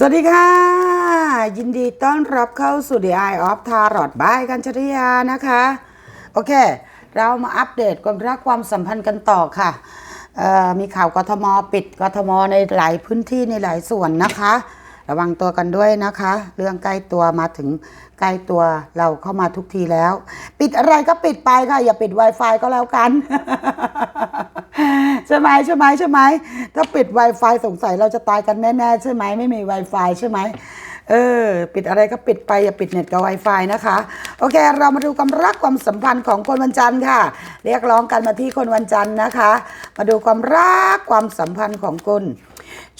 สวัสดีค่ะ ยินดีต้อนรับเข้าสู่ The Eye of Tarot บายกันชริยานะคะ โอเค เรามาอัปเดตความรักความสัมพันธ์กันต่อค่ะมีข่าวกทมปิดกทมในหลายพื้นที่ในหลายส่วนนะคะ ระวังตัวกันด้วยนะคะ เรื่องใกล้ตัวมาถึงใกล้ตัวเราเข้ามาทุกทีแล้ว ปิดอะไรก็ปิดไปค่ะ อย่าปิด Wi-Fi ก็แล้วกันใช่ไหมใช่ไหมใช่ไหมถ้าปิด Wi-Fi สงสัยเราจะตายกันแน่ๆใช่ไหมไม่มี Wi-Fi ใช่ไหมเออ ปิดอะไรก็ปิดไป อย่าปิดเน็ตกับ Wi-Fi นะคะ โอเค เรามาดูความรักความสัมพันธ์ของคนวันจันทร์ค่ะ เรียกร้องกันมาที่คนวันจันทร์นะคะ มาดูความรักความสัมพันธ์ของคุณ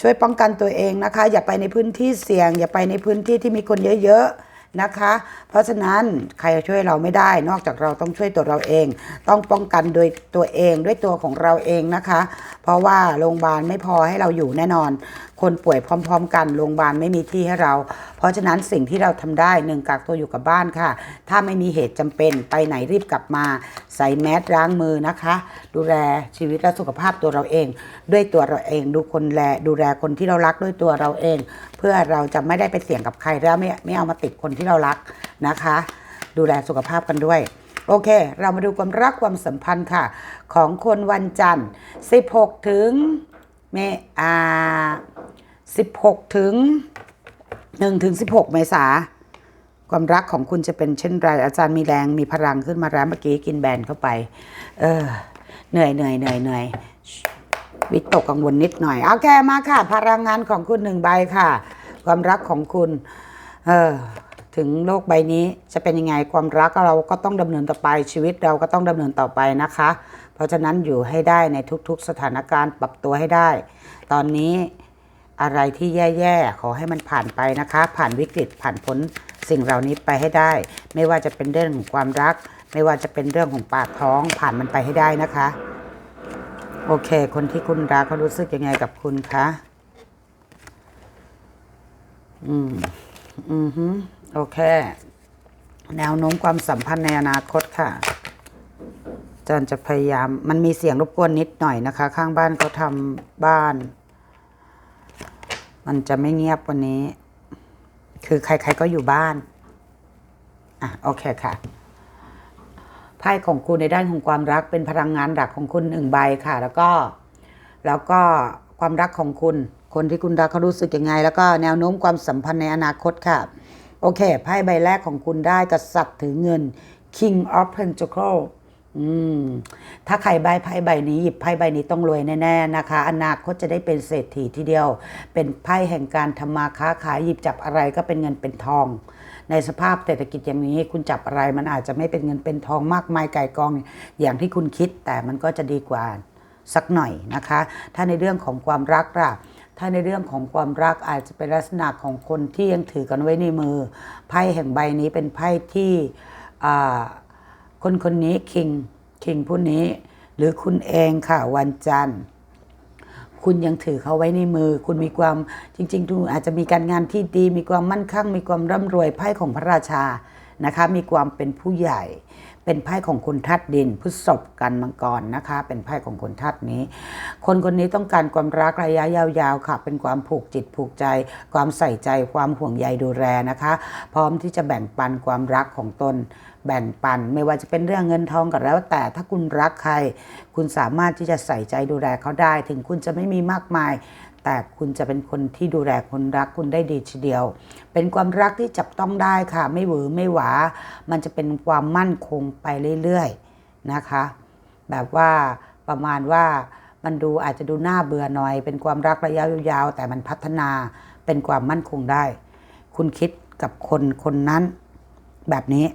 ช่วยป้องกันตัวเองนะคะ อย่าไปในพื้นที่เสี่ยง อย่าไปในพื้นที่ที่มีคนเยอะๆ นะคะ เพราะฉะนั้นใครช่วยเราไม่ได้ นอกจากเราต้องช่วยตัวเราเอง ต้องป้องกันโดยตัวเองด้วยตัวของเราเองนะคะ เพราะว่าโรงพยาบาลไม่พอให้เราอยู่แน่นอน คนป่วยพร้อม ๆ กันโรงพยาบาลไม่มีที่ให้เรา เพราะฉะนั้นสิ่งที่เราทำได้หนึ่งกักตัวอยู่กับบ้านค่ะ ถ้าไม่มีเหตุจำเป็นไปไหนรีบกลับมา ใส่แมสล้างมือนะคะ ดูแลชีวิตและสุขภาพตัวเราเอง ด้วยตัวเราเอง ดูคนแลดูแลคนที่เรารักด้วยตัวเราเอง เพื่อเราจะไม่ได้ไปเสี่ยงกับใครแล้วไม่ไม่เอามาติดคนที่เรารักนะคะ ดูแลสุขภาพกันด้วย โอเค เรามาดูความรักความสัมพันธ์ค่ะ ของคนวันจันทร์ 16 ถึงเมอา16 ถึง 1 ถึง 16 เมษาความรักของคุณจะเป็นเช่นไรอาจารย์มีแรงมีพลังขึ้นมาแล้วเมื่อกี้กินแบนเข้าไป เออเหนื่อยเหนื่อยเหนื่อยเหนื่อย วิตกกังวลนิดหน่อยโอเคมาค่ะ พลังงานของคุณหนึ่งใบค่ะ ความรักของคุณเออถึงโลกใบนี้จะเป็นยังไงความรักเราก็ต้องดำเนินต่อไปชีวิตเราก็ต้องดำเนินต่อไปนะคะ เพราะฉะนั้นอยู่ให้ได้ในทุกๆสถานการณ์ปรับตัวให้ได้ ตอนนี้อะไรที่แย่ๆขอให้มันผ่านไปนะคะ ผ่านวิกฤตผ่านพ้นสิ่งเหล่านี้ไปให้ได้ ไม่ว่าจะเป็นเรื่องของความรัก ไม่ว่าจะเป็นเรื่องของปากท้องผ่านมันไปให้ได้นะคะ โอเค คนที่คุณรักเขารู้สึกยังไงกับคุณคะ อืม อือฮึโอเค แนวโน้มความสัมพันธ์ในอนาคตค่ะอาจารย์จะพยายาม มันมีเสียงรบกวนนิดหน่อยนะคะ ข้างบ้านเขาทำบ้าน มันจะไม่เงียบวันนี้ คือใคร ๆก็อยู่บ้าน อะ โอเคค่ะ ไพ่ของคุณในด้านของความรักเป็นพลังงานหลักของคุณหนึ่งใบค่ะ แล้วก็แล้วก็ความรักของคุณ คนที่คุณรักเขารู้สึกยังไง แล้วก็แนวโน้มความสัมพันธ์ในอนาคตค่ะ โอเคไพ่ใบแรกของคุณได้กษัตริย์ถือเงิน King of Pentacles อืมถ้าใครใบไพ่ใบนี้หยิบไพ่ใบนี้ต้องรวยแน่ๆนะคะ อนาคตจะได้เป็นเศรษฐีทีเดียว เป็นไพ่แห่งการทำมาค้าขายหยิบจับอะไรก็เป็นเงินเป็นทอง ในสภาพเศรษฐกิจอย่างนี้ คุณจับอะไรมันอาจจะไม่เป็นเงินเป็นทองมากมายไก่กอง อย่างที่คุณคิดแต่มันก็จะดีกว่าสักหน่อยนะคะ ถ้าในเรื่องของความรักล่ะถ้าในเรื่องของความรักอาจจะเป็นลักษณะของคนที่ยังถือกันไว้ในมือ ไพ่แห่งใบนี้เป็นไพ่ที่คนคนนี้คิงคิงผู้นี้ หรือคุณเองค่ะวันจันทร์ คุณยังถือเขาไว้ในมือ คุณมีความจริงๆดูอาจจะมีการงานที่ดี มีความมั่นคงมีความร่ำรวยไพ่ของพระราชานะคะ มีความเป็นผู้ใหญ่ เป็นไพ่ของคนธาตุดินพฤษภกันมังกรนะคะ เป็นไพ่ของคนธาตุนี้ คนคนนี้ต้องการความรักระยะยาวๆค่ะ เป็นความผูกจิตผูกใจ ความใส่ใจ ความห่วงใยดูแลนะคะ พร้อมที่จะแบ่งปันความรักของตน แบ่งปัน ไม่ว่าจะเป็นเรื่องเงินทองก็แล้วแต่ถ้าคุณรักใคร คุณสามารถที่จะใส่ใจดูแลเขาได้ ถึงคุณจะไม่มีมากมาย แต่คุณจะเป็นคนที่ดูแลคนรักคุณได้ดีทีเดียว เป็นความรักที่จับต้องได้ค่ะ ไม่หวือไม่หวา มันจะเป็นความมั่นคงไปเรื่อยๆนะคะ แบบว่าประมาณว่ามันดูอาจจะดูน่าเบื่อหน่อย เป็นความรักระยะยาวๆแต่มันพัฒนาเป็นความมั่นคงได้ คุณคิดกับคนคนนั้นแบบนี้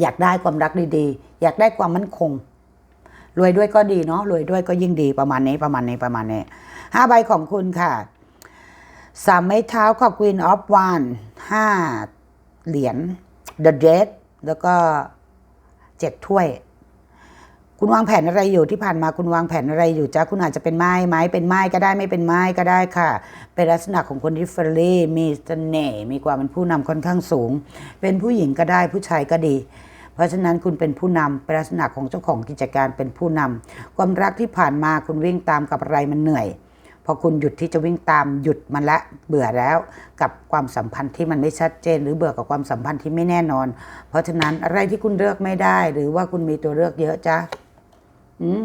อยากได้ความรักดีๆ อยากได้ความมั่นคง รวยด้วยก็ดีเนาะรวยด้วยก็ยิ่งดีประมาณนี้ประมาณนี้ประมาณนี้ห้าใบของคุณค่ะสามไม้เท้าของ Queen of One ห้าเหรียญ The Dead แล้วก็เจ็ดถ้วย คุณวางแผนอะไรอยู่ที่ผ่านมาคุณวางแผนอะไรอยู่จ้าคุณอาจจะเป็นไม้ไม้เป็นไม้ก็ได้ไม่เป็นไม้ก็ได้ค่ะ เป็นลักษณะของคนที่เฟรนลี่มีเสน่ห์มีความเป็นผู้นำค่อนข้างสูง เป็นผู้หญิงก็ได้ผู้ชายก็ดี เพราะฉะนั้นคุณเป็นผู้นำเป็นลักษณะของเจ้าของกิจการเป็นผู้นำความรักที่ผ่านมาคุณวิ่งตามกับอะไรมันเหนื่อยพอคุณหยุดที่จะวิ่งตามหยุดมันละเบื่อแล้วกับความสัมพันธ์ที่มันไม่ชัดเจน หรือเบื่อกับความสัมพันธ์ที่ไม่แน่นอน เพราะฉะนั้นอะไรที่คุณเลือกไม่ได้ หรือว่าคุณมีตัวเลือกเยอะจ้ะ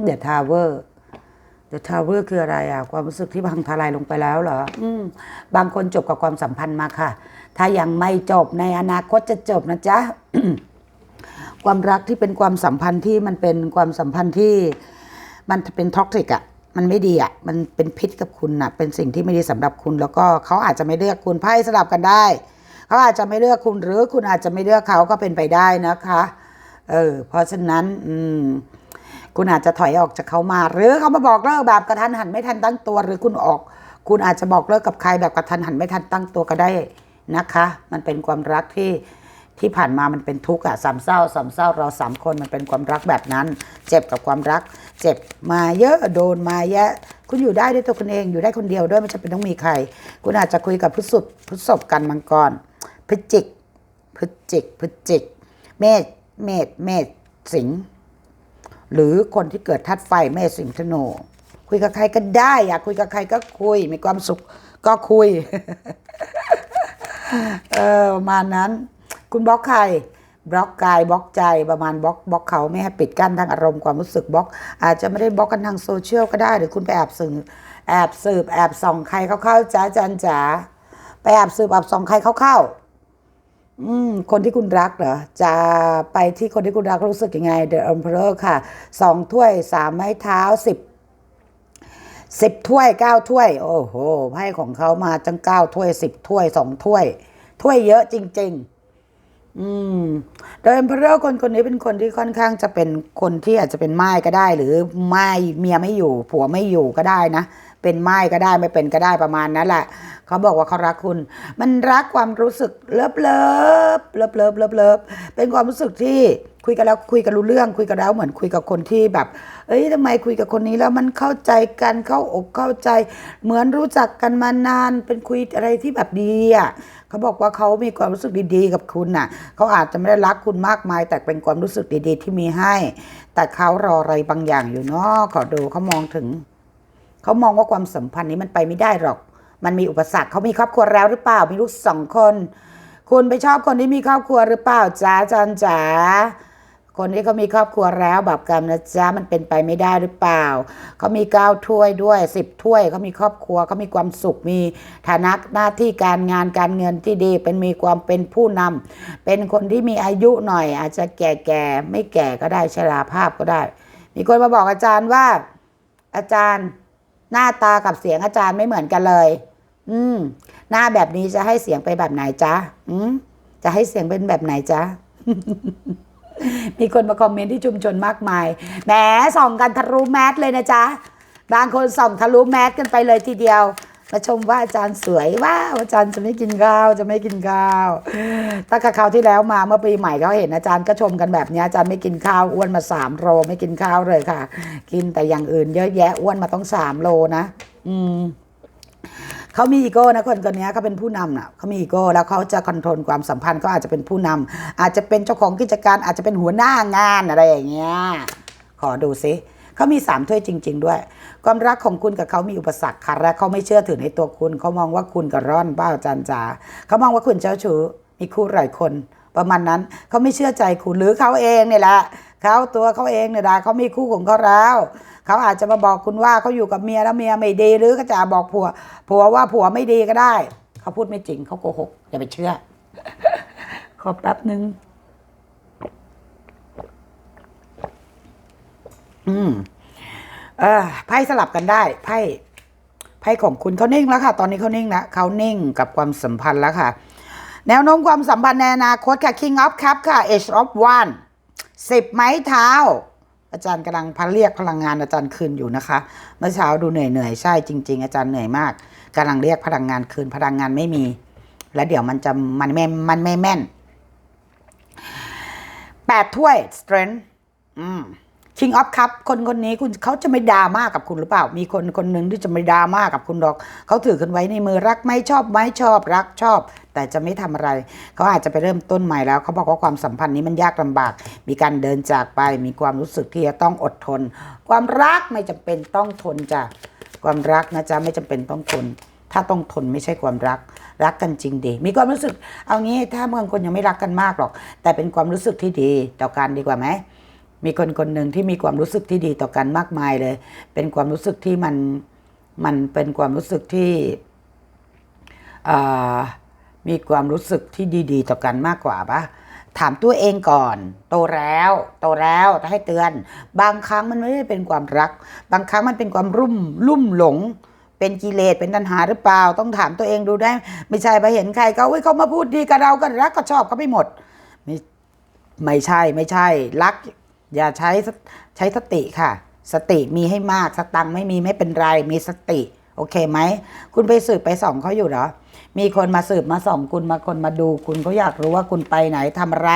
เดี๋ยวทาวเวอร์เดอะทาวเวอร์คืออะไรอะ ความรู้สึกที่พังทลายลงไปแล้วเหรอ อืมบางคนจบกับความสัมพันธ์มาค่ะ ถ้ายังไม่จบในอนาคตจะจบนะจ๊ะ ความรักที่เป็นความสัมพันธ์ที่มันเป็นความสัมพันธ์ที่มันเป็นท็อกซิกอะ มันไม่ดีอะ มันเป็นพิษกับคุณอะ เป็นสิ่งที่ไม่ดีสำหรับคุณ แล้วก็เขาอาจจะไม่เลือกคุณไพ่สลับกันได้เขาอาจจะไม่เลือกคุณหรือคุณอาจจะไม่เลือกเขาก็เป็นไปได้นะคะ เออ เพราะฉะนั้น อืม คุณอาจจะถอยออกจากเขามา หรือเขามาบอกเลิกแบบกระทันหันไม่ทันตั้งตัว หรือคุณออก คุณอาจจะบอกเลิกกับใครแบบกระทันหันไม่ทันตั้งตัวก็ได้นะคะ มันเป็นความรักที่ที่ผ่านมามันเป็นทุกข์อะสามเศร้าสามเศร้าเราสามคนมันเป็นความรักแบบนั้น เจ็บกับความรัก เจ็บมาเยอะโดนมาเยอะคุณอยู่ได้ด้วยตัวคุณเองอยู่ได้คนเดียวด้วยไม่จำเป็นต้องมีใคร คุณอาจจะคุยกับพฤษภพฤษภกันมังกรพฤจิกพฤจิกพฤจิก เมษเมษเมษสิงห์ หรือคนที่เกิดธาตุไฟเมษสิงห์ธนูคุยกับใครก็ได้ อยากคุยกับใครก็คุย มีความสุขก็คุย เออประมาณนั้น คุณบล็อกใครบล็อกกายบล็อกใจประมาณบล็อกบล็อกเขาไม่ให้ปิดกั้นทางอารมณ์ความรู้สึกบล็อก อาจจะไม่ได้บล็อกกันทางโซเชียลก็ได้ หรือคุณไปแอบสืบแอบสืบแอบส่องใครเข้าๆจ้าจันจ๋าไปแอบสืบแอบส่องใครเข้าๆ อืมคนที่คุณรักเหรอ จะไปที่คนที่คุณรักรู้สึกยังไง The Emperor ค่ะสองถ้วยสามไม้เท้าสิบสิบถ้วยเก้าถ้วย โอ้โหไพ่ของเขามาจังเก้าถ้วยสิบถ้วยสองถ้วย ถ้วยเยอะจริง ๆ อืมโดย Emperor คนคนนี้เป็นคนที่ค่อนข้างจะเป็นคนที่อาจจะเป็นไม้ก็ได้ หรือไม้เมียไม่อยู่ ผัวไม่อยู่ก็ได้นะ เป็นไม้ก็ได้ไม่เป็นก็ได้ประมาณนั้นแหละเขาบอกว่าเขารักคุณ มันรักความรู้สึกเลิฟเลิฟเลิฟเลิฟเลิฟเลิฟเป็นความรู้สึกที่คุยกันแล้วคุยกันรู้เรื่องคุยกันแล้วเหมือนคุยกับคนที่แบบ เอ้ยทำไมคุยกับคนนี้แล้วมันเข้าใจกันเข้าอกเข้าใจ เหมือนรู้จักกันมานานเป็นคุยอะไรที่แบบดีอะเขาบอกว่าเขามีความรู้สึกดีๆ กับคุณน่ะเขาอาจจะไม่ได้รักคุณมากมาย แต่เป็นความรู้สึกดีๆ ที่มีให้ แต่เขารออะไรบางอย่างอยู่เนาะขอดูเขามองถึงเขามองว่าความสัมพันธ์นี้มันไปไม่ได้หรอก มันมีอุปสรรคเขามีครอบครัวแล้วหรือเปล่า มีลูกสองคน คุณไปชอบคนที่มีครอบครัวหรือเปล่าจ้าจันจ๋า คนที่เขามีครอบครัวแล้วแบบกันนะจ๊ะมันเป็นไปไม่ได้หรือเปล่าเขามีเก้าถ้วยด้วยสิบถ้วยเขามีครอบครัวเขามีความสุขมีฐานะหน้าที่การงานการเงินที่ดีเป็นมีความเป็นผู้นำเป็นคนที่มีอายุหน่อย อาจจะแก่ๆไม่แก่ก็ได้ชราภาพก็ได้ มีคนมาบอกอาจารย์ว่า อาจารย์หน้าตากับเสียงอาจารย์ไม่เหมือนกันเลย อืม หน้าแบบนี้จะให้เสียงไปแบบไหนจ๊ะอืมจะให้เสียงเป็นแบบไหนจ๊ะ มีคนมาคอมเมนต์ที่ชุมชนมากมาย แหมส่องกันทะลุแมสเลยนะจ๊ะ บางคนส่องทะลุแมสกันไปเลยทีเดียว มาชมว่าอาจารย์สวยว้าวอาจารย์จะไม่กินข้าวจะไม่กินข้าวตั้งแต่คราวที่แล้วมาเมื่อปีใหม่เขาเห็นอาจารย์ก็ชมกันแบบนี้อาจารย์ไม่กินข้าวอ้วนมาสามโลไม่กินข้าวเลยค่ะ กินแต่อย่างอื่นเยอะแยะอ้วนมาต้องสามโลนะ อืม เขามีอีโก้นะคนคนนี้เขาเป็นผู้นำน่ะเขามีอีโก้แล้วเขาจะคอนโทรลความสัมพันธ์เขาอาจจะเป็นผู้นำอาจจะเป็นเจ้าของกิจการอาจจะเป็นหัวหน้างานอะไรอย่างเงี้ยขอดูซิเขามีสามถ้วยจริง ๆ ด้วย ความรักของคุณกับเขามีอุปสรรคค่ะและเขาไม่เชื่อถือในตัวคุณเขามองว่าคุณกับร่อนบ้าจันจ๋าเขามองว่าคุณเจ้าชู้มีคู่หลายคน ประมาณนั้นเขาไม่เชื่อใจคุณหรือเขาเองเนี่ยแหละเขาตัวเขาเองเนี่ยด้เขามีคู่ของเขาแล้วเขาอาจจะมาบอกคุณว่าเขาอยู่กับเมียแล้วเมียไม่ดีหรือก็จะบอกผัวผัวว่าผัวไม่ดีก็ได้เขาพูดไม่จริงเขาโกหกอย่าไปเชื่อ ขอแป๊บหนึ่งอืมเออไพ่สลับกันได้ไพ่ไพ่ของคุณเขานิ่งแล้วค่ะ ตอนนี้เขานิ่งแล้วเขานิ่งกับความสัมพันธ์แล้วค่ะ แนวโน้มความสัมพันธ์ในอนาคตค่ะ King of Cup ค่ะ Age of One สิบไม้เท้า อาจารย์กำลังพัเรียกพลังงานอาจารย์คืนอยู่นะคะ เมื่อเช้าดูเหนื่อยเหนื่อยๆ ใช่จริง ๆ อาจารย์เหนื่อยมากกำลังเรียกพลังงานคืนพลังงานไม่มี แล้วเดี๋ยวมันจะมันไม่มันไม่แม่นแปดถ้วย strength อืม King of Cup คนคนนี้คุณเขาจะไม่ดราม่ากับคุณหรือเปล่า มีคนคนหนึ่งที่จะไม่ดราม่ากับคุณหรอก เขาถือกันไว้ในมือรักไม่ชอบไม่ชอบรักชอบ แต่จะไม่ทำอะไร เขาอาจจะไปเริ่มต้นใหม่แล้ว เขาบอกว่าความสัมพันธ์นี้มันยากลำบาก มีการเดินจากไป มีความรู้สึกที่จะต้องอดทน ความรักไม่จำเป็นต้องทนจ้ะความรักนะจ๊ะไม่จำเป็นต้องทน ถ้าต้องทนไม่ใช่ความรัก รักกันจริงดี มีความรู้สึก เอางี้ถ้าบางคนยังไม่รักกันมากหรอก แต่เป็นความรู้สึกที่ดีต่อกันดีกว่าไหม มีคนคนหนึ่งที่มีความรู้สึกที่ดีต่อกันมากมายเลย เป็นความรู้สึกที่มันมันเป็นความรู้สึกที่มีความรู้สึกที่ดีๆ ต่อกันมากกว่าปะถามตัวเองก่อน โตแล้ว โตแล้วแต่ให้เตือน บางครั้งมันไม่ได้เป็นความรัก บางครั้งมันเป็นความรุ่มรุ่มหลง เป็นกิเลสเป็นตัณหาหรือเปล่า ต้องถามตัวเองดูได้ ไม่ใช่ไปเห็นใครเขาเฮ้ยเขามาพูดดีกับเรากันรักก็ชอบเขาไปหมด ไม่ไม่ใช่ไม่ใช่รัก อย่าใช้ใช้สติค่ะ สติมีให้มากสตังไม่มีไม่เป็นไรมีสติ โอเคไหม คุณไปสืบไปส่องเขาอยู่เหรอ มีคนมาสืบมาส่องคุณมาคนมาดู คุณเขาอยากรู้ว่าคุณไปไหนทำอะไร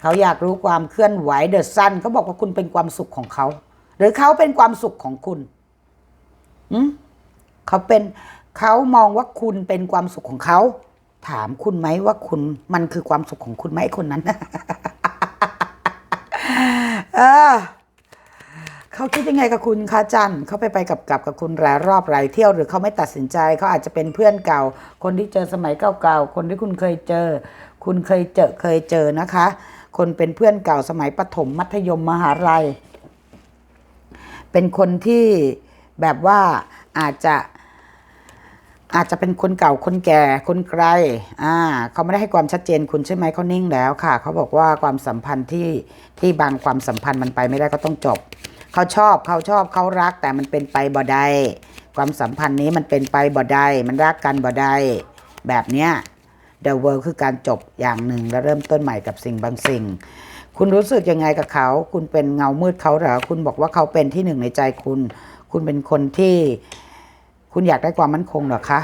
เขาอยากรู้ความเคลื่อนไหวเดอะซันเขาบอกว่าคุณเป็นความสุขของเขา หรือเขาเป็นความสุขของคุณอืมเขาเป็นเขามองว่าคุณเป็นความสุขของเขา ถามคุณไหมว่าคุณมันคือความสุขของคุณไหมคนนั้น เออเขาคิดยังไงกับคุณคะจันเขาไปไปกับกับกับคุณหลายรอบหลายเที่ยวหรือเขาไม่ตัดสินใจเขาอาจจะเป็นเพื่อนเก่า คนที่เจอสมัยเก่าๆคนที่คุณเคยเจอ คุณเคยเจอเคยเจอนะคะ คนเป็นเพื่อนเก่าสมัยประถมมัธยมมหาลัย เป็นคนที่แบบว่าอาจจะ อาจจะเป็นคนเก่าคนแก่คนไกลอ่าเขาไม่ได้ให้ความชัดเจนคุณใช่ไหมเขานิ่งแล้วค่ะ เขาบอกว่าความสัมพันธ์ที่ที่บางความสัมพันธ์มันไปไม่ได้ก็ต้องจบ เขาชอบเขาชอบเขารักแต่มันเป็นไปบ่ได้ความสัมพันธ์นี้มันเป็นไปบ่ได้มันรักกันบ่ได้แบบเนี้ย The World คือการจบอย่างหนึ่งและเริ่มต้นใหม่กับสิ่งบางสิ่ง คุณรู้สึกยังไงกับเขา คุณเป็นเงามืดเขาเหรอ คุณบอกว่าเขาเป็นที่หนึ่งในใจคุณ คุณเป็นคนที่ คุณอยากได้ความมั่นคงเหรอคะ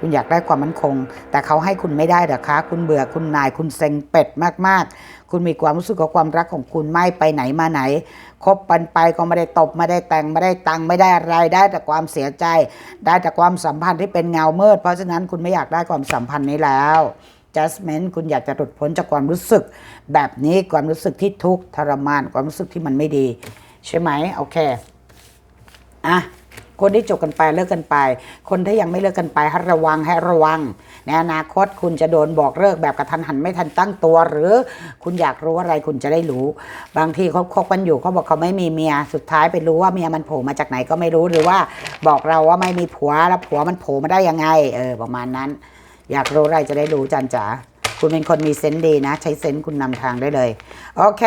คุณอยากได้ความมั่นคง แต่เขาให้คุณไม่ได้เหรอคะ คุณเบื่อคุณนายคุณเซ็งเป็ดมากๆ คุณมีความรู้สึกกับความรักของคุณไม่ไปไหนมาไหนคบปันไปก็ไม่ได้ตบไม่ได้แต่งไม่ได้ตังค์ไม่ได้อะไรได้แต่ความเสียใจ ได้แต่ความสัมพันธ์ที่เป็นเงามืด เพราะฉะนั้นคุณไม่อยากได้ความสัมพันธ์นี้แล้ว judgment คุณอยากจะหลุดพ้นจากความรู้สึก แบบนี้ความรู้สึกที่ทุกข์ทรมานความรู้สึกที่มันไม่ดี ใช่ไหมโอเคอะ คนที่จบกันไปเลิกกันไป คนที่ยังไม่เลิกกันไปให้ระวังให้ระวัง ในอนาคตคุณจะโดนบอกเลิกแบบกระทันหันไม่ทันตั้งตัว หรือคุณอยากรู้อะไรคุณจะได้รู้ บางทีเขาคบกันอยู่เขาบอกเขาไม่มีเมียสุดท้ายไปรู้ว่าเมียมันโผล่มาจากไหนก็ไม่รู้หรือว่าบอกเราว่าไม่มีผัวแล้วผัวมันโผล่มาได้ยังไง เออประมาณนั้น อยากรู้อะไรจะได้รู้จันจ๋าคุณเป็นคนมีเซนส์ดีนะ ใช้เซนส์คุณนำทางได้เลย โอเค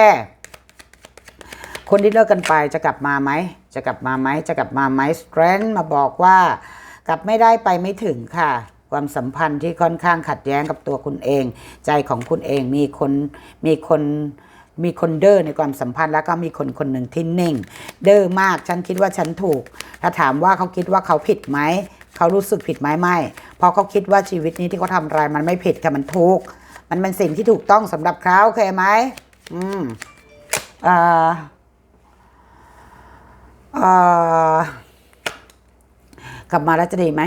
คนที่เลิกกันไปจะกลับมาไหม จะกลับมาไหมจะกลับมาไหมสเตรนมาบอกว่ากลับไม่ได้ไปไม่ถึงค่ะ ความสัมพันธ์ที่ค่อนข้างขัดแย้งกับตัวคุณเอง ใจของคุณเองมีคนมีคนมีคนเด้อในความสัมพันธ์แล้วก็มีคนคนหนึ่งที่นิ่ง เด้อมากฉันคิดว่าฉันถูก ถ้าถามว่าเขาคิดว่าเขาผิดไหมเขารู้สึกผิดไหมไม่เพราะเขาคิดว่าชีวิตนี้ที่เขาทำอะไรมันไม่ผิดค่มันถูก มันเป็นสิ่งที่ถูกต้องสำหรับเขาโอเคไหมอืมอ่า กลับมาแล้วจะดีไหม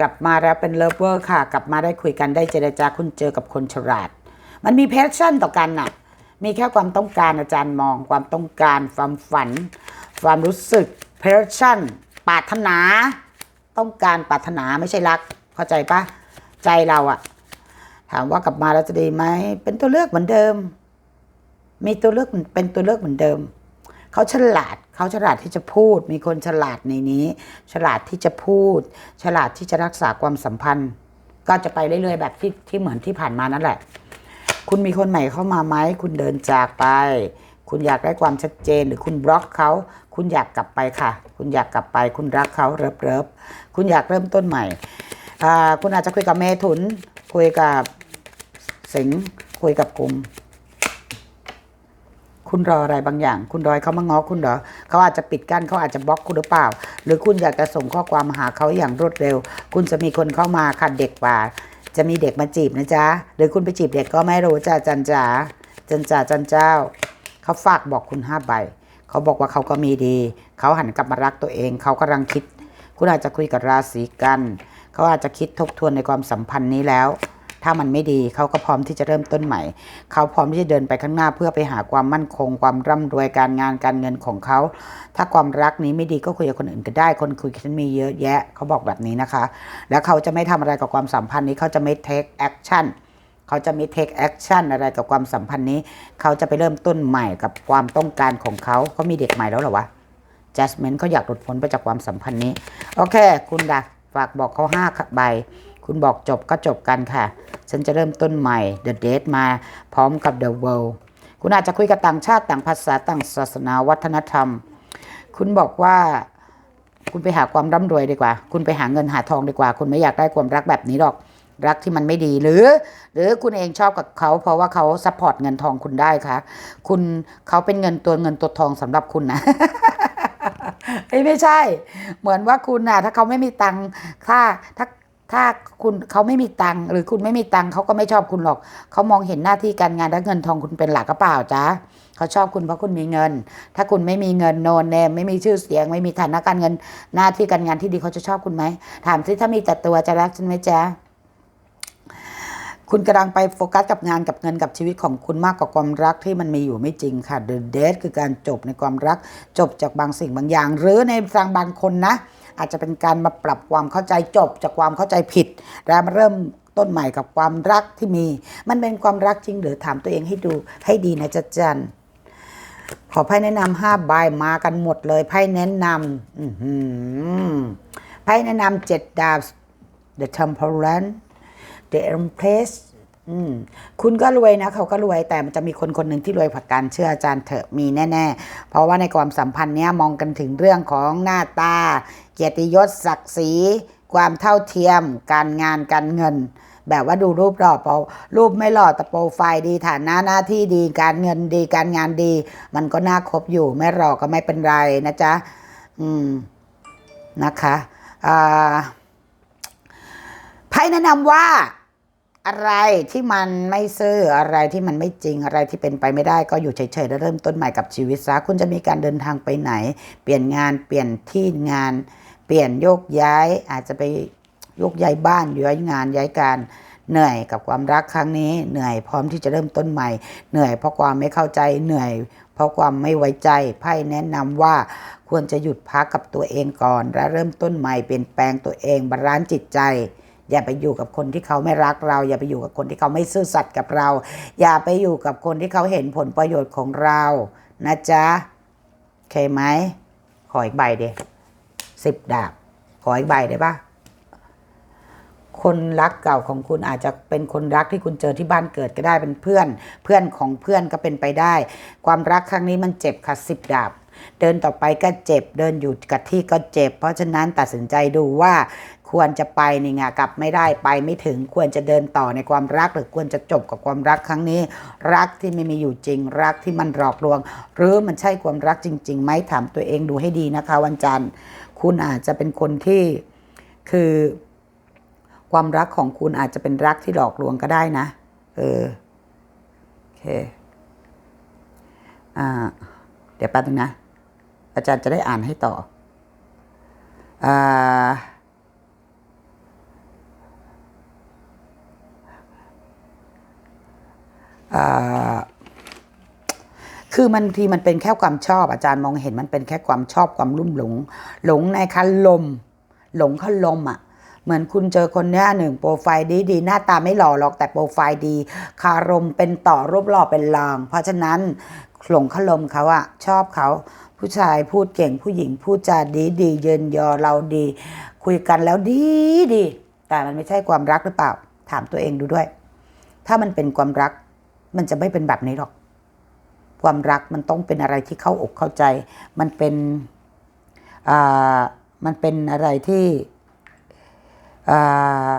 กลับมาแล้วเป็นเลิฟเวอร์ค่ะ กลับมาได้คุยกันได้เจรจาคุณเจอกับคนฉลาด มันมีแพชชั่นต่อกันน่ะ มีแค่ความต้องการอาจารย์มอง ความต้องการ ความฝัน ความรู้สึกแพชชั่นปรารถนา ต้องการปรารถนาไม่ใช่รัก เข้าใจปะใจเราอะถามว่ากลับมาแล้วจะดีไหม เป็นตัวเลือกเหมือนเดิม มีตัวเลือกเป็นตัวเลือกเหมือนเดิม เขาฉลาดเขาฉลาดที่จะพูด มีคนฉลาดในนี้ ฉลาดที่จะพูด ฉลาดที่จะรักษาความสัมพันธ์ ก็จะไปเรื่อยๆแบบที่ที่เหมือนที่ผ่านมานั่นแหละ คุณมีคนใหม่เข้ามาไหมคุณเดินจากไป คุณอยากได้ความชัดเจนหรือคุณบล็อกเขาคุณอยากกลับไปค่ะ คุณอยากกลับไป คุณรักเขาเริบเริบๆคุณอยากเริ่มต้นใหม่คุณอาจจะคุยกับเมถุน คุยกับสิงคุยกับกลุ่ม คุณรออะไรบางอย่าง คุณรอให้เขามาง้อคุณเหรอเขาอาจจะปิดกั้นเขาอาจจะบล็อกคุณหรือเปล่า หรือคุณอยากจะส่งข้อความมาหาเขาอย่างรวดเร็ว คุณจะมีคนเข้ามาค่ะเด็กกว่า จะมีเด็กมาจีบนะจ๊ะหรือคุณไปจีบเด็กก็ไม่รู้จ้าจันจ๋าจันจ๋าจันเจ้าเขาฝากบอกคุณห้าใบเขาบอกว่าเขาก็มีดี เขาหันกลับมารักตัวเอง เขากำลังคิด คุณอาจจะคุยกับราศีกัน เขาอาจจะคิดทบทวนในความสัมพันธ์นี้แล้ว ถ้ามันไม่ดีเขาก็พร้อมที่จะเริ่มต้นใหม่ เขาพร้อมที่จะเดินไปข้างหน้าเพื่อไปหาความมั่นคง ความร่ำรวยการงานการเงินของเขา ถ้าความรักนี้ไม่ดีก็คุยกับคนอื่นก็ได้ คนคุยกับฉันมีเยอะแยะเขาบอกแบบนี้นะคะ แล้วเขาจะไม่ทำอะไรกับความสัมพันธ์นี้เขาจะไม่ take action เขาจะไม่ take action อะไรกับความสัมพันธ์นี้ เขาจะไปเริ่มต้นใหม่กับความต้องการของเขาเขามีเด็กใหม่แล้วหรอวะ Jasmine เขาอยากหลุดพ้นไปจากความสัมพันธ์นี้ โอเค คุณดักฝากบอกเขาห้าใบ คุณบอกจบก็จบกันค่ะ ฉันจะเริ่มต้นใหม่ The Date มาพร้อมกับ The World คุณอาจจะคุยกับต่างชาติต่างภาษาต่างศาสนาวัฒนธรรม คุณบอกว่าคุณไปหาความร่ำรวยดีกว่า คุณไปหาเงินหาทองดีกว่า คุณไม่อยากได้ความรักแบบนี้หรอก รักที่มันไม่ดีหรือ หรือคุณเองชอบกับเขา เพราะว่าเขาซัพพอร์ตเงินทองคุณได้ค่ะคุณเขาเป็นเงินตัวเงินตัวทองสำหรับคุณนะเอ้ยไม่ใช่ เหมือนว่าคุณน่ะ ถ้าเขาไม่มีตังค์ถ้าถ้า ถ้าคุณเขาไม่มีตังค์หรือคุณไม่มีตังค์เขาก็ไม่ชอบคุณหรอก เขามองเห็นหน้าที่การงานและเงินทองคุณเป็นหลักกระเปล่าจ้าเขาชอบคุณเพราะคุณมีเงิน ถ้าคุณไม่มีเงินโนนเนมไม่มีชื่อเสียง ไม่มีฐานะการเงินหน้าที่การงานที่ดีเขาจะชอบคุณไหมถามสิถ้ามีแต่ตัวจะรักฉันไหมจ๊ะคุณกำลังไปโฟกัสกับงานกับเงินกับชีวิตของคุณมากกว่าความรักที่มันมีอยู่ไม่จริงค่ะ The Date คือการจบในความรักจบจากบางสิ่งบางอย่าง หรือในทางบางคนนะ อาจจะเป็นการมาปรับความเข้าใจจบจากความเข้าใจผิด แล้วมาเริ่มต้นใหม่กับความรักที่มี มันเป็นความรักจริงหรือถามตัวเองให้ดูให้ดีนะจ๊ะจันขอไพ่แนะนำห้าใบมากันหมดเลยไพ่แนะนำไพ่แนะนำเจ็ดดาบ The Temperance The Empress คุณก็รวยนะเขาก็รวยแต่มันจะมีคนคนหนึ่งที่รวยผักการเชื่ออาจารย์เถอะมีแน่ ๆ เพราะว่าในความสัมพันธ์เนี้ยมองกันถึงเรื่องของหน้าตา กียรติยศศักดิ์ศรีความเท่าเทียม การงานการเงิน แบบว่าดูรูปหล่อเปล่ารูปไม่หล่อแต่โปรไฟล์ดีฐานะหน้าที่ดีการเงินดีการงานดี มันก็น่าคบอยู่ ไม่หล่อก็ไม่เป็นไรนะจ๊ะอืมนะคะอ่าไพ่แนะนำว่าอะไรที่มันไม่ซื่ออะไรที่มันไม่จริงอะไรที่เป็นไปไม่ได้ก็อยู่เฉยๆแล้วเริ่มต้นใหม่กับชีวิตซะคุณจะมีการเดินทางไปไหน เปลี่ยนงานเปลี่ยนที่งาน ปลี่ยนโยกย้ายอาจจะไปโยกย้ายบ้านย้ายงานย้ายการเหนื่อยกับความรักครั้งนี้ เหนื่อยพร้อมที่จะเริ่มต้นใหม่ เหนื่อยเพราะความไม่เข้าใจเหนื่อย เพราะความไม่ไว้ใจไพ่แนะนำว่าควรจะหยุดพักกับตัวเองก่อน และเริ่มต้นใหม่เปลี่ยนแปลงตัวเองบาลานซ์จิตใจ อย่าไปอยู่กับคนที่เขาไม่รักเรา อย่าไปอยู่กับคนที่เขาไม่ซื่อสัตย์กับเรา อย่าไปอยู่กับคนที่เขาเห็นผลประโยชน์ของเรา นะจ๊ะโอเคไหมขออีกใบเดีย สิบดาบ ขออีกใบได้ปะคนรักเก่าของคุณอาจจะเป็นคนรักที่คุณเจอที่บ้านเกิดก็ได้เป็นเพื่อน เพื่อนของเพื่อนก็เป็นไปได้ ความรักครั้งนี้มันเจ็บค่ะสิบดาบ เดินต่อไปก็เจ็บ เดินอยู่กับที่ก็เจ็บ เพราะฉะนั้นตัดสินใจดูว่าควรจะไปนี่ไงกลับไม่ได้ไปไม่ถึงควรจะเดินต่อในความรักหรือควรจะจบกับความรักครั้งนี้ รักที่ไม่มีอยู่จริง รักที่มันหลอกลวง หรือมันใช่ความรักจริงๆไหมถามตัวเองดูให้ดีนะคะ วันจันทร์ คุณอาจจะเป็นคนที่คือความรักของคุณอาจจะเป็นรักที่หลอกลวงก็ได้นะ เออ โอเค อ่า เดี๋ยวแป๊บนึงนะ อาจารย์จะได้อ่านให้ต่อ อ่า อ่า คือมันทีมันเป็นแค่ความชอบ อาจารย์มองเห็นมันเป็นแค่ความชอบความรุ่มหลง หลงในคันลม หลงคันลมอะเหมือนคุณเจอคนเนี้ยหนึ่งโปรไฟล์ดีดีหน้าตาไม่หล่อหรอกแต่โปรไฟล์ดี คารมเป็นต่อรูปหล่อเป็นลางเพราะฉะนั้นหลงคันลมเขาอะชอบเขาผู้ชายพูดเก่งผู้หญิงพูดจาดีดีเยินยอเราดี คุยกันแล้วดีดี แต่มันไม่ใช่ความรักหรือเปล่า ถามตัวเองดูด้วย ถ้ามันเป็นความรัก มันจะไม่เป็นแบบนี้หรอก ความรักมันต้องเป็นอะไรที่เข้าอกเข้าใจ มันเป็นอ่ามันเป็นอะไรที่อ่า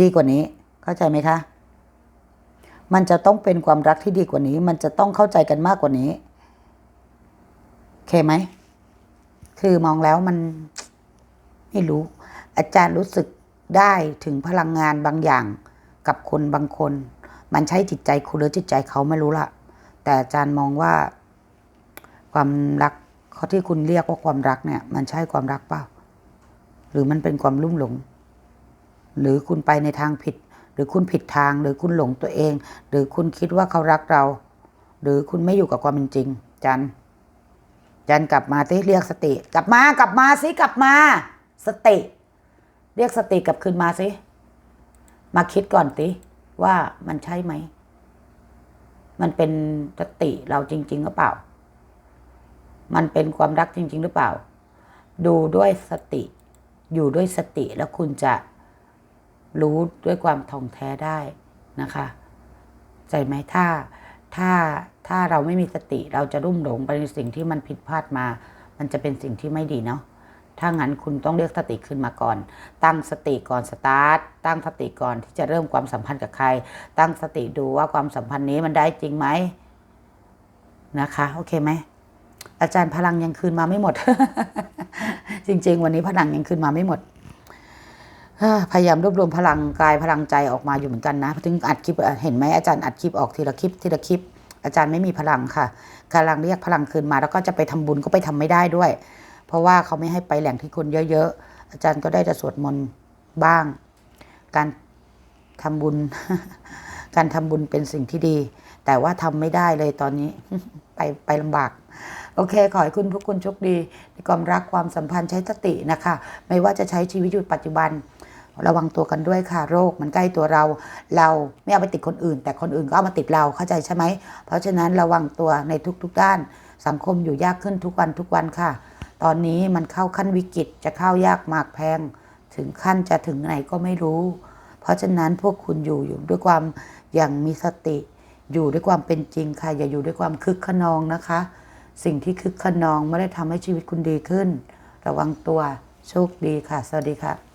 ดีกว่านี้ เข้าใจไหมคะ มันจะต้องเป็นความรักที่ดีกว่านี้ มันจะต้องเข้าใจกันมากกว่านี้โอเคไหม คือมองแล้วมันไม่รู้ อาจารย์รู้สึกได้ถึงพลังงานบางอย่างกับคนบางคน มันใช้จิตใจคุณหรือจิตใจเขาไม่รู้ละ แต่อาจารย์มองว่าความรักเขาที่คุณเรียกว่าความรักเนี่ย มันใช่ความรักเปล่า หรือมันเป็นความลุ่มหลง หรือคุณไปในทางผิด หรือคุณผิดทาง หรือคุณหลงตัวเอง หรือคุณคิดว่าเขารักเรา หรือคุณไม่อยู่กับความเป็นจริง จันจันกลับมาที่เรียกสติ กลับมากลับมาสิกลับมา สติ เรียกสติกลับคืนมาสิมาคิดก่อนสิว่ามันใช่ไหม มันเป็นสติเราจริง ๆ หรือเปล่า มันเป็นความรักจริง ๆ หรือเปล่า ดูด้วยสติ อยู่ด้วยสติแล้วคุณจะรู้ด้วยความท่องแท้ได้นะคะใจไหมถ้าถ้าถ้าเราไม่มีสติเราจะรุ่มหลงไปในสิ่งที่มันผิดพลาดมา มันจะเป็นสิ่งที่ไม่ดีเนาะ ถ้างั้นคุณต้องเรียกสติขึ้นมาก่อน ตั้งสติก่อนสตาร์ท ตั้งสติก่อนที่จะเริ่มความสัมพันธ์กับใคร ตั้งสติดูว่าความสัมพันธ์นี้มันได้จริงไหมนะคะ โอเคไหม อาจารย์พลังยังคืนมาไม่หมด จริง ๆ วันนี้พลังยังคืนมาไม่หมดพยายามรวบรวมพลังกายพลังใจออกมาอยู่เหมือนกันนะถึงอัดคลิปเห็นไหมอาจารย์อัดคลิปออกทีละคลิปทีละคลิป อาจารย์ไม่มีพลังค่ะกำลังเรียกพลังคืนมาแล้วก็จะไปทำบุญก็ไปทำไม่ได้ด้วย เพราะว่าเขาไม่ให้ไปแหล่งที่คนเยอะๆ อาจารย์ก็ได้แต่สวดมนต์บ้าง การทำบุญ การทำบุญเป็นสิ่งที่ดี แต่ว่าทำไม่ได้เลยตอนนี้ ไปไปลำบาก โอเค ขอให้คุณทุกคนโชคดีในความรักความสัมพันธ์ใช้สตินะคะ ไม่ว่าจะใช้ชีวิตอยู่ปัจจุบันระวังตัวกันด้วยค่ะโรคมันใกล้ตัวเรา เราไม่เอาไปติดคนอื่น แต่คนอื่นก็เอามาติดเราเข้าใจใช่ไหม เพราะฉะนั้นระวังตัวในทุกๆด้าน สังคมอยู่ยากขึ้นทุกวันทุกวันค่ะ ตอนนี้มันเข้าขั้นวิกฤตจะเข้ายากมากแพง ถึงขั้นจะถึงไหนก็ไม่รู้ เพราะฉะนั้นพวกคุณอยู่อยู่ด้วยความอย่างมีสติ อยู่ด้วยความเป็นจริงค่ะอย่าอยู่ด้วยความคึกขนองนะคะ สิ่งที่คึกขนองไม่ได้ทำให้ชีวิตคุณดีขึ้น ระวังตัวโชคดีค่ะ สวัสดีค่ะ